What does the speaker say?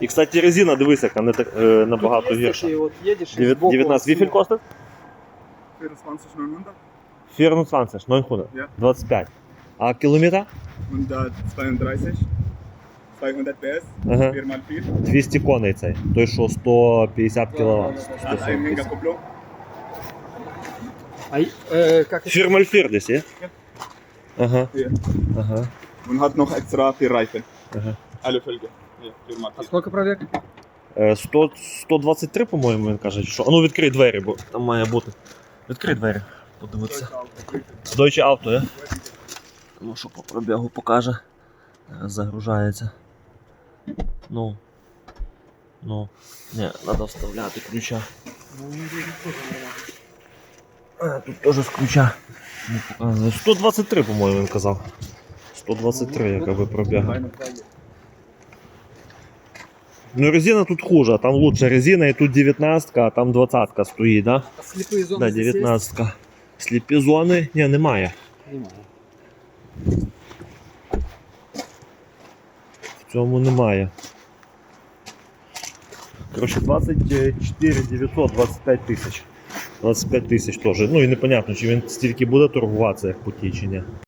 І, кстати, резина, дивись, яка не так, е, набагато гірша. Вот едешь, и Дев'ят- 19 wie viel сумма. kostet? 24,900 24, 900, Ja. 25. А кілометр? 132, 200 PS, Ага. 4x4, 200 коней цей. Той, що 150 кВт. hat einen э. Фірмальфір десь є? Ага. Ага. Und hat noch extra vier Reifen. Ага. Alle Felge. 4x4. А сколько пробег? Е, 100, 123, по-моєму, він каже, що. А ну відкрий двері, бо там має бути. Відкрий двері. Подивитися. Deutsche Auto, я? Ну що по пробігу покаже. Загружається. Ну. Ну. Не, треба вставляти ключа. А, тут теж з ключа. Не показує. 123, по-моєму, він казав. 123, якби пробіга. Ну резина тут хуже, там лучше резина, і тут 19, а там 20 стоїть, да? А слепые зоны Да, здесь есть? 19. Сліпі зони? Ні, немає. Немає. В цьому немає. Коротше, 24 900, 25 тисяч. 25 тисяч теж. Ну і непонятно, чи він стільки буде торгуватися, як по тій чи ні.